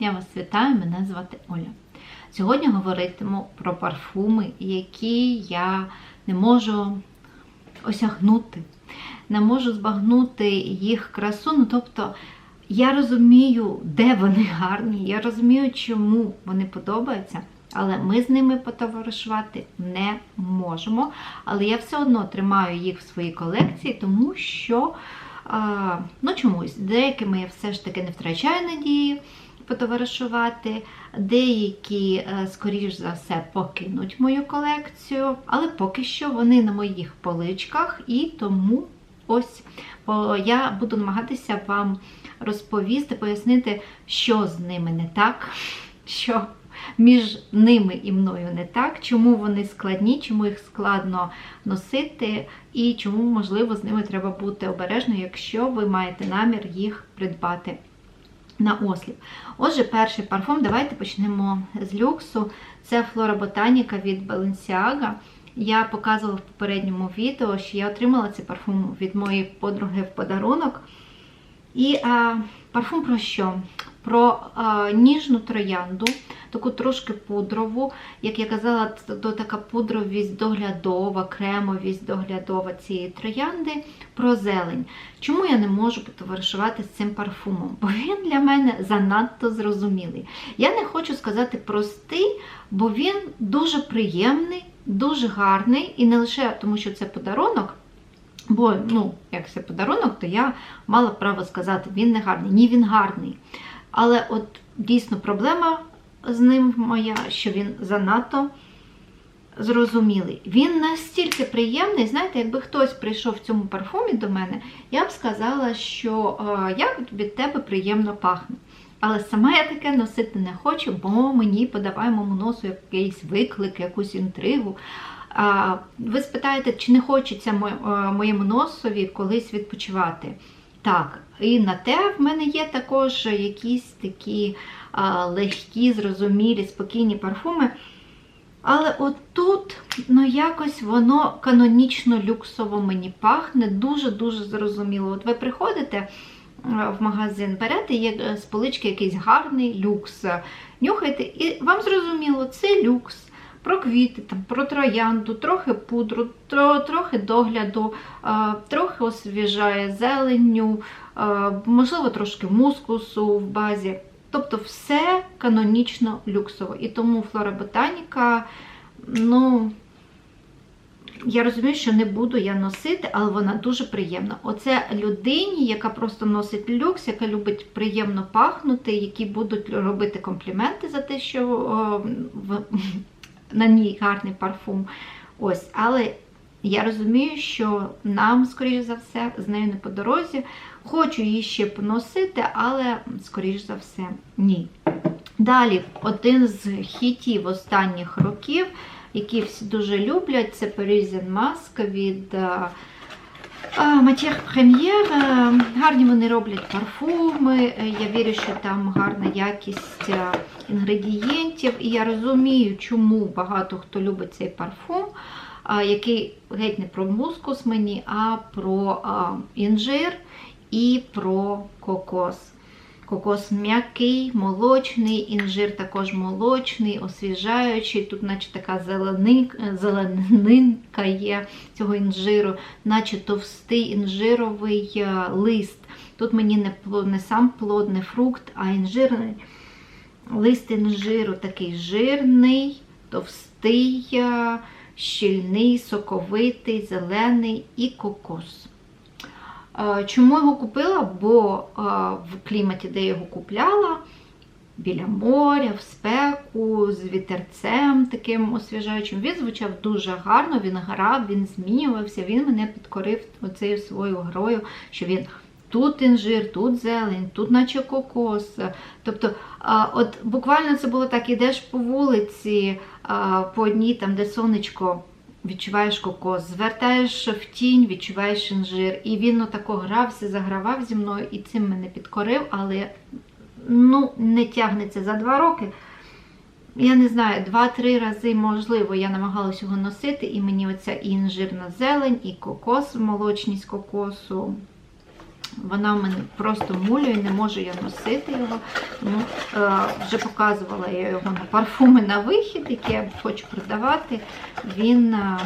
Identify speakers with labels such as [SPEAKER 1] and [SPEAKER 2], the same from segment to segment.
[SPEAKER 1] Я вас вітаю, мене звати Оля. Сьогодні говоритиму про парфуми, які я не можу осягнути, не можу збагнути їх красу. Ну, тобто, я розумію, де вони гарні, я розумію, чому вони подобаються, але ми з ними потоваришувати не можемо. Але я все одно тримаю їх в своїй колекції, тому що а, ну, чомусь деякими я все ж таки не втрачаю надії потоваришувати. Деякі, е, скоріш за все, покинуть мою колекцію, але поки що вони на моїх поличках, і тому ось я буду намагатися вам розповісти, пояснити, що з ними не так, що між ними і мною не так, чому вони складні, чому їх складно носити, і чому, можливо, з ними треба бути обережною, якщо ви маєте намір їх придбати на осліп. Отже, перший парфум, давайте почнемо з люксу. Це Flora Botanica від Balenciaga. Я показувала в попередньому відео, що я отримала цей парфум від моєї подруги в подарунок. І а, парфум про що? Про ніжну троянду, таку трошки пудрову. Як я казала, то така пудровість доглядова, кремовість доглядова цієї троянди, про зелень. Чому я не можу потоваришувати з цим парфумом? Бо він для мене занадто зрозумілий. Я не хочу сказати простий, бо він дуже приємний, дуже гарний, і не лише тому, що це подарунок. Бо, ну, як це подарунок, то я мала право сказати, він не гарний. Ні, він гарний. Але от дійсно проблема з ним моя, що він занадто зрозумілий. Він настільки приємний, знаєте, якби хтось прийшов в цьому парфумі до мене, я б сказала, що е, я від тебе приємно пахну. Але сама я таке носити не хочу, бо мені подаває моєму носу якийсь виклик, якусь інтригу. Ви спитаєте, чи не хочеться моєму носові колись відпочивати? Так, і на те в мене є також якісь такі а, легкі, зрозумілі, спокійні парфуми. Але от тут, ну, якось воно канонічно люксово мені пахне, дуже-дуже зрозуміло. От ви приходите в магазин, берете є з полички якийсь гарний люкс, нюхаєте, і вам зрозуміло, це люкс. Про квіти, там, про троянду, трохи пудру, трохи догляду, трохи освіжає зеленню, можливо, трошки мускусу в базі. Тобто все канонічно люксово. І тому Флора Ботаніка, ну, я розумію, що не буду я носити, але вона дуже приємна. Оце людині, яка просто носить люкс, яка любить приємно пахнути, які будуть робити компліменти за те, що о, в, на ній гарний парфум. Ось, Але я розумію, що нам, скоріш за все, з нею не по дорозі. Хочу її ще поносити, але, скоріш за все, ні. Далі, один з хітів останніх років, який всі дуже люблять, це Parisian Mask від Matière Прем'єр, Гарні вони роблять парфуми. Я вірю, що там гарна якість інгредієнтів. І я розумію, чому багато хто любить цей парфум, який геть не про мускус мені, а про інжир і про кокос. Кокос м'який, молочний, інжир також молочний, освіжаючий. Тут, наче така зеленинка є цього інжиру, наче товстий інжировий лист. Тут мені не, не сам плод, не фрукт, а інжирний лист інжиру такий жирний, товстий, щільний, соковитий, зелений і кокос. Чому його купила? Бо в кліматі, де я його купляла, біля моря, в спеку, з вітерцем таким освіжаючим, він звучав дуже гарно, він грав, він змінювався, він мене підкорив оцею своєю грою, що він тут інжир, тут зелень, тут наче кокос. Тобто, от буквально це було так: ідеш по вулиці, по одній, там, де сонечко відчуваєш кокос, звертаєш в тінь, відчуваєш інжир. І він отако грався, загравав зі мною і цим мене підкорив, але ну, не тягнеться за два роки. Я не знаю, два-три рази, можливо, я намагалась його носити, і мені оця і інжирна зелень, і кокос, молочність кокосу. Вона мене просто мулює, не можу я носити його. Тому е, вже показувала я його на парфуми на вихід, які я хочу продавати. Він е,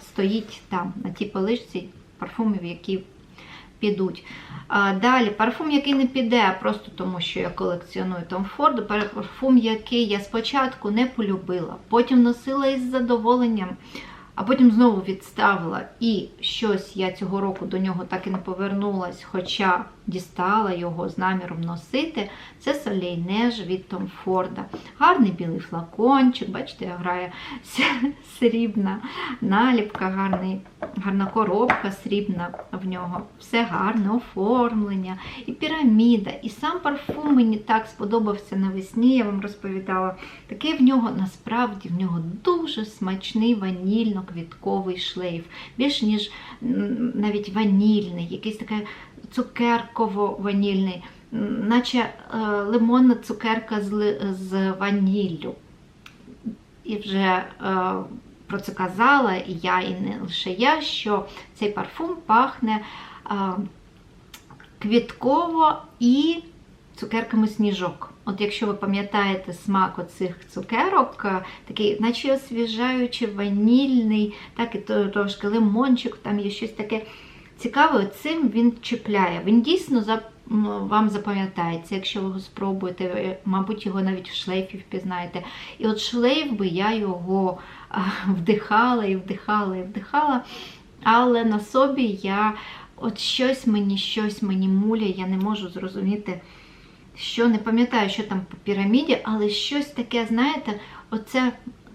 [SPEAKER 1] стоїть там, на тій поличці парфумів, які підуть. А, далі, парфум, який не піде, просто тому що я колекціоную Tom Ford, парфум, який я спочатку не полюбила, потім носила із задоволенням, а потім знову відставила. І щось я цього року до нього так і не повернулась, хоча дістала його з наміром носити. Це Neige від Tom Ford. Гарний білий флакончик, бачите, грає срібна наліпка, гарний, гарна коробка срібна в нього. Все гарне, оформлення, і піраміда. І сам парфум мені так сподобався навесні, я вам розповідала. Такий в нього насправді в нього дуже смачний ванільно-квітковий шлейф. Більш ніж навіть ванільний, якийсь такий цукерково-ванільний, наче е, лимонна цукерка з, з ваніллю. І вже е, про це казала, і я, і не лише я, що цей парфум пахне е, квітково і цукерками сніжок. От якщо ви пам'ятаєте смак оцих цукерок, такий, наче освіжаючий, ванільний, так і трошки лимончик, там є щось таке цікаве, цим він чіпляє. Він дійсно зап- вам запам'ятається, якщо ви його спробуєте, мабуть, його навіть в шлейфі впізнаєте. І от шлейф би я його вдихала і вдихала і вдихала, але на собі я от щось мені, щось мені муляє, я не можу зрозуміти, що не пам'ятаю, що там по піраміді, але щось таке, знаєте, оце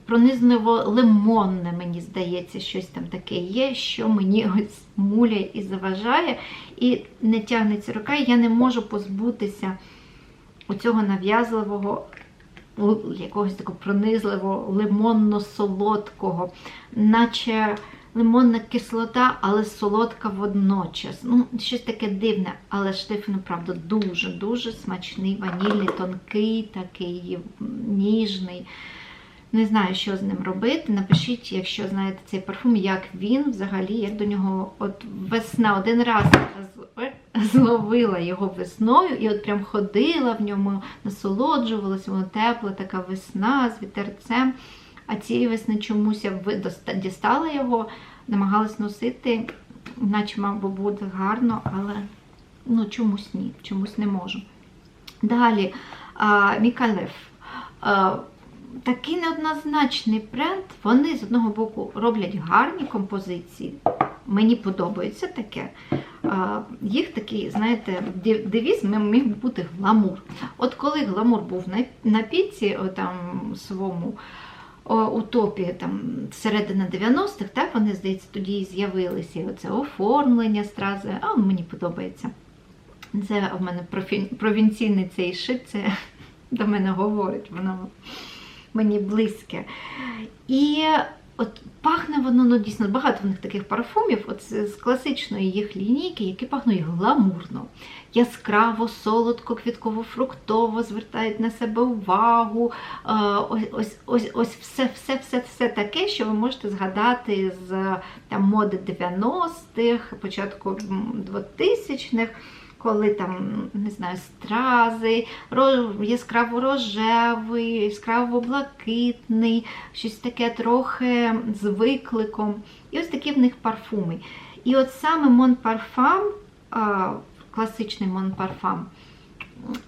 [SPEAKER 1] пронизливо лимонне, мені здається, щось там таке є, що мені ось муляє і заважає, і не тягнеться рука, і я не можу позбутися оцього нав'язливого, якогось такого пронизливого, лимонно-солодкого, наче лимонна кислота, але солодка водночас. Ну, щось таке дивне, але шлейф, направду, дуже-дуже смачний, ванільний, тонкий, такий ніжний. Не знаю, що з ним робити. Напишіть, якщо знаєте цей парфум, як він взагалі, як до нього от весна один раз зловила його весною і от прям ходила в ньому, насолоджувалася, воно тепла, така весна з вітерцем. А цієї весни чомусь я дістала його, намагалась носити, наче би бути гарно, але ну, чомусь ні, чомусь не можу. Далі, а, Мікалев. А, Такий неоднозначний бренд. Вони з одного боку роблять гарні композиції. Мені подобається таке. Їх такий, знаєте, девіз міг бути гламур. От коли гламур був на, піці, там своєму утопі там середина 90-х, так вони, здається, тоді і з'явилися. Оце оформлення стрази, а мені подобається. Це в мене провінційний цей шит, це до мене говорить, воно мені близьке. І от пахне воно ну, дійсно багато в них таких парфумів, от з класичної їх лінійки, які пахнуть гламурно, яскраво, солодко, квітково, фруктово, звертають на себе увагу. Е, Ось, ось, ось, ось все, все, все, все таке, що ви можете згадати з там, моди 90-х, початку 2000-х коли там, не знаю, стрази, яскраво рожевий, яскраво блакитний, щось таке трохи з викликом. І ось такі в них парфуми. І от саме а, класичний Parfum,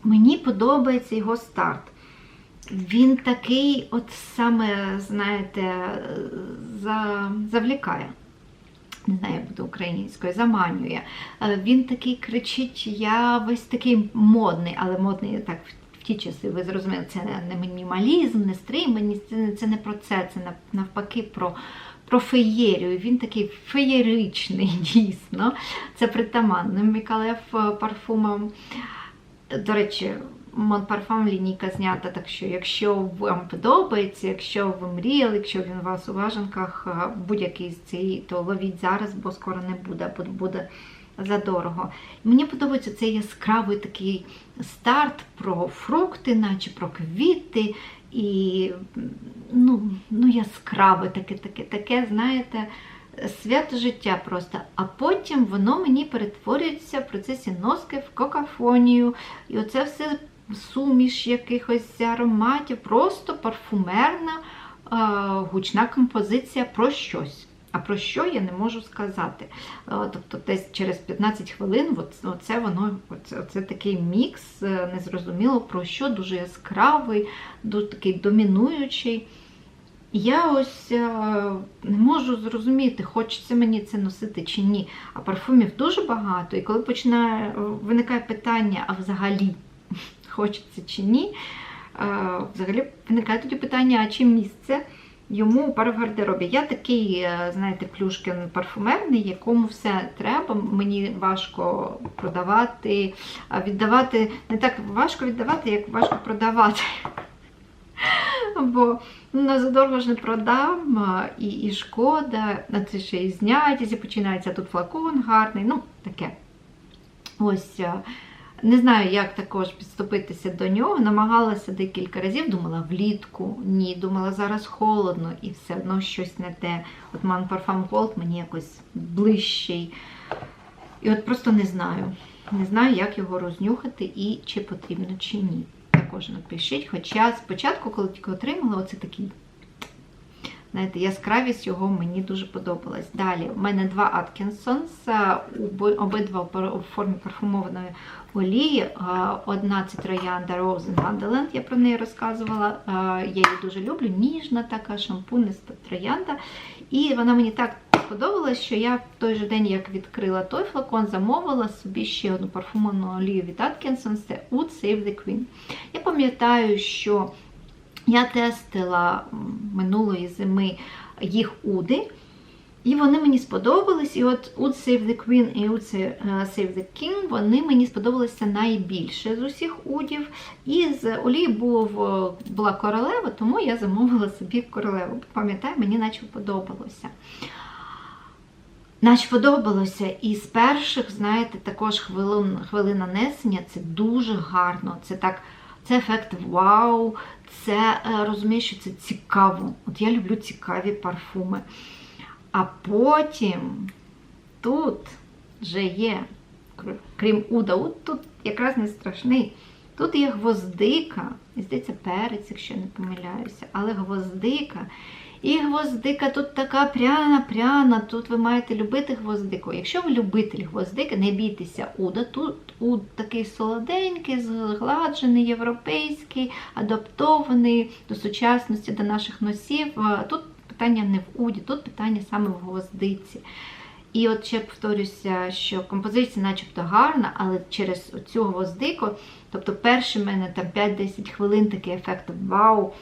[SPEAKER 1] мені подобається його старт. Він такий, от саме, знаєте, за, завлікає не знаю, як буде українською, заманює. Він такий кричить, я весь такий модний, але модний так в ті часи, ви зрозуміли, це не мінімалізм, не стриманість, це, не- про це, це навпаки про. Про феєрію, він такий феєричний, дійсно. Це притаманно Мікалев парфумом. До речі, Parfum лінійка знята, так що якщо вам подобається, якщо ви мріяли, якщо він у вас у важенках е, будь-який з цієї, то ловіть зараз, бо скоро не буде, бо буде задорого. Мені подобається цей яскравий такий старт про фрукти, наче про квіти. І ну, ну яскраве таке, таке, таке, знаєте, свято життя просто. А потім воно мені перетворюється в процесі носки в какафонію. І оце все суміш якихось ароматів, просто парфумерна е, гучна композиція про щось. А про що я не можу сказати. Е, Тобто десь через 15 хвилин оце воно, оце, такий мікс, е, незрозуміло про що, дуже яскравий, дуже такий домінуючий. Я ось не можу зрозуміти, хочеться мені це носити чи ні. А парфумів дуже багато. І коли починає виникає питання, а взагалі хочеться чи ні, е, взагалі виникає тоді питання, а чи місце йому у пар в гардеробі. Я такий, е, знаєте, плюшкін парфумерний, якому все треба. Мені важко продавати, віддавати не так важко віддавати, як важко продавати. Бо ну, задорого ж не продам, і, і шкода, а це ще і знятість, і починається тут флакон гарний, ну таке. Ось. Не знаю, як також підступитися до нього. Намагалася декілька разів, думала влітку, ні, думала зараз холодно і все одно щось не те. От Man Parfum Gold мені якось ближчий. І от просто не знаю. Не знаю, як його рознюхати і чи потрібно, чи ні. Також напишіть. Хоча спочатку, коли тільки отримала, оце такий. Знаєте, яскравість його мені дуже подобалась. Далі, у мене два Аткінсонс, обидва у формі парфумованої олії. Одна це троянда Rose Wonderland, я про неї розказувала. Я її дуже люблю. Ніжна така шампуниста троянда. І вона мені так сподобалась, що я в той же день, як відкрила той флакон, замовила собі ще одну парфумовану олію від Atkinson, це Oud Save the Queen. Я пам'ятаю, що я тестила минулої зими їх уди. І вони мені сподобались. І от Oud Save the Queen і Oud Save the King вони мені сподобалися найбільше з усіх удів. І з олії був, була королева, тому я замовила собі королеву. Пам'ятаю, мені наче подобалося. Наче подобалося. І з перших, знаєте, також хвилин, хвилин нанесення це дуже гарно. Це так, це ефект вау, це е, розумієш, що це цікаво. От я люблю цікаві парфуми. А потім тут вже є, крім Уда, Уд тут якраз не страшний. Тут є гвоздика, і здається, перець, якщо я не помиляюся, але гвоздика. І гвоздика тут така пряна-пряна. Тут ви маєте любити гвоздику. Якщо ви любитель гвоздики, не бійтеся уда. Тут уд такий солоденький, згладжений, європейський, адаптований до сучасності, до наших носів. Тут питання не в уді, тут питання саме в гвоздиці. І от ще повторюся, що композиція начебто гарна, але через цю гвоздику, тобто перші в мене там 5-10 хвилин такий ефект вау.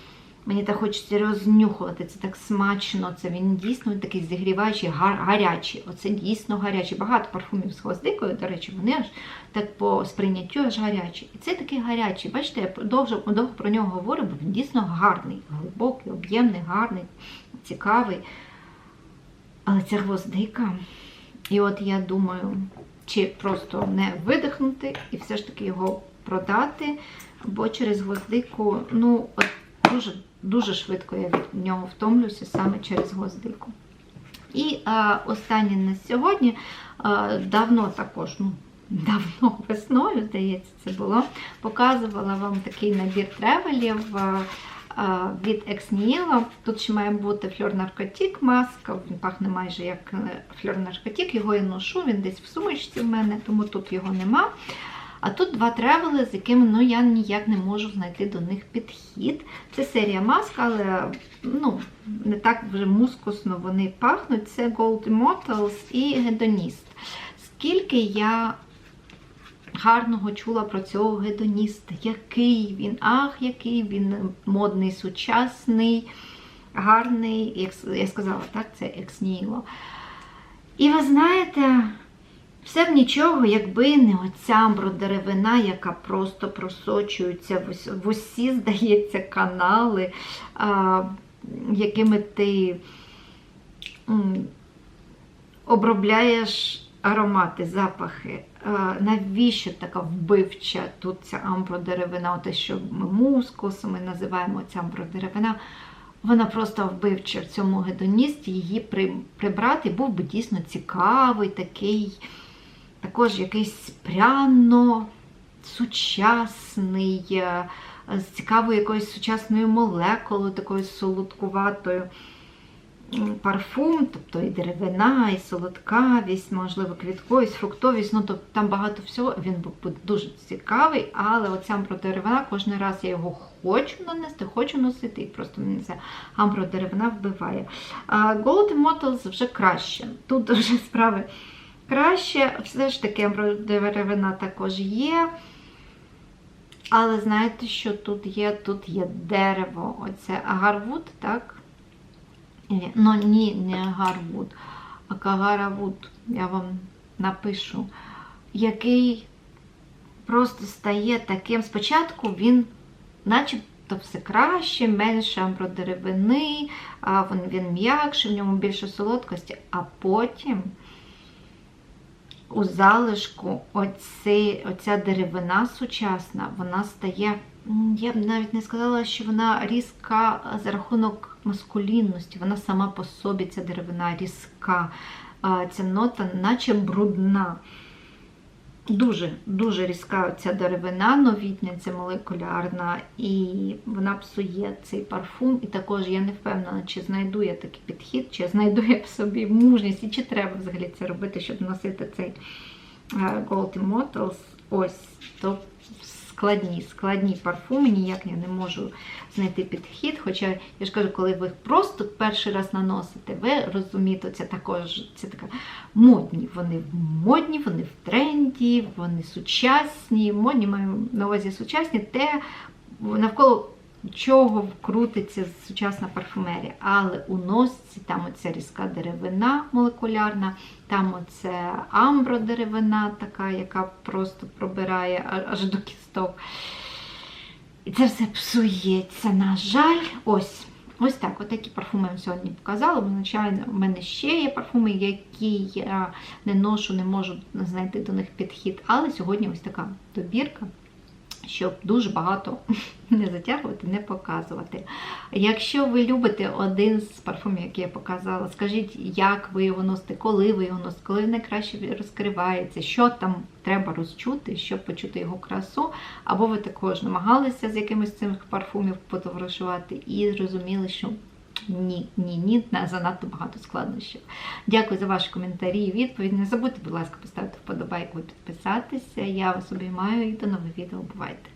[SPEAKER 1] Мені так хочеться рознюхувати, це так смачно, це він дійсно такий зігріваючий, гар, гарячий. Оце дійсно гарячий. Багато парфумів з гвоздикою, до речі, вони аж так по сприйняттю аж гарячі. І це такий гарячий. Бачите, я довго, довго про нього говорю, бо він дійсно гарний, глибокий, об'ємний, гарний, цікавий. Але це гвоздика. І от я думаю, чи просто не видихнути і все ж таки його продати, бо через гвоздику, ну, от дуже дуже швидко я від нього втомлюся саме через гвоздику. І а, останнє на сьогодні а, давно також, ну, давно весною, здається, це було. Показувала вам такий набір тревелів а, від Ексніло. Тут ще має бути фльор наркотик маска, він пахне майже як е, фльор наркотик, його я ношу, він десь в сумочці в мене, тому тут його нема. А тут два тревели, з якими ну, я ніяк не можу знайти до них підхід. Це серія маск, але ну, не так вже мускусно вони пахнуть. Це Gold Immortals і Hedonist. Скільки я гарного чула про цього гедоніста, який він, ах, який він модний, сучасний, гарний, як я сказала, так, це ексніло. І ви знаєте. Все б нічого, якби не оця амбродеревина, яка просто просочується в усі, здається, канали, якими ти обробляєш аромати, запахи. Навіщо така вбивча тут ця амбродеревина? Те, що ми мускус, ми називаємо ця амбродеревина. вона просто вбивча в цьому гедоністі, її прибрати був би дійсно цікавий, такий, також якийсь пряно сучасний, е, з цікавою якоюсь сучасною молекулою, такою солодкуватою парфум, тобто і деревина, і солодкавість, можливо, квітковість, фруктовість. Ну, тобто там багато всього. Він був дуже цікавий, але оця амбродеревина, кожен раз я його хочу нанести, хочу носити, і просто мені ця амбродеревина вбиває. А Golden Motels вже краще. Тут вже справи краще. Все ж таки амбродеревина також є. Але знаєте, що тут є? Тут є дерево. Оце агарвуд, так? Ну, ні, не агарвуд, а кагаравуд. Я вам напишу, який просто стає таким. Спочатку він, начебто, все краще, менше амбродеревини, він, він м'якший, в ньому більше солодкості, а потім у залишку оці, оця деревина сучасна, вона стає, я б навіть не сказала, що вона різка за рахунок маскулінності, вона сама по собі, ця деревина різка, ця нота, наче брудна. Дуже дуже різка ця деревина, новітниця, молекулярна, і вона псує цей парфум. І також я не впевнена, чи знайду я такий підхід, чи знайду я в собі мужність, і чи треба взагалі це робити, щоб носити цей е, Gold Immortals. Ось, то складні, складні парфуми, ніяк я не можу знайти підхід. Хоча я ж кажу, коли ви просто перший раз наносите, ви розумієте, це також це така модні. Вони модні, вони в тренді, вони сучасні. Модні маю на увазі сучасні, те навколо чого крутиться сучасна парфумерія. Але у носці там оця різка деревина молекулярна, там оце амбродеревина, така, яка просто пробирає аж до кісток. І це все псується, на жаль. Ось. Ось так, от такі парфуми я вам сьогодні показала. Звичайно, в мене ще є парфуми, які я не ношу, не можу знайти до них підхід. Але сьогодні ось така добірка, щоб дуже багато не затягувати, не показувати. Якщо ви любите один з парфумів, який я показала, скажіть, як ви його носите, коли ви його носите, коли найкраще розкривається, що там треба розчути, щоб почути його красу. Або ви також намагалися з якимось цих парфумів потоваришувати і зрозуміли, що ні, ні, ні, на- занадто багато складнощів. Дякую за ваші коментарі і відповідь. Не забудьте, будь ласка, поставити вподобайку і підписатися. Я вас обіймаю і до нових відео. Бувайте!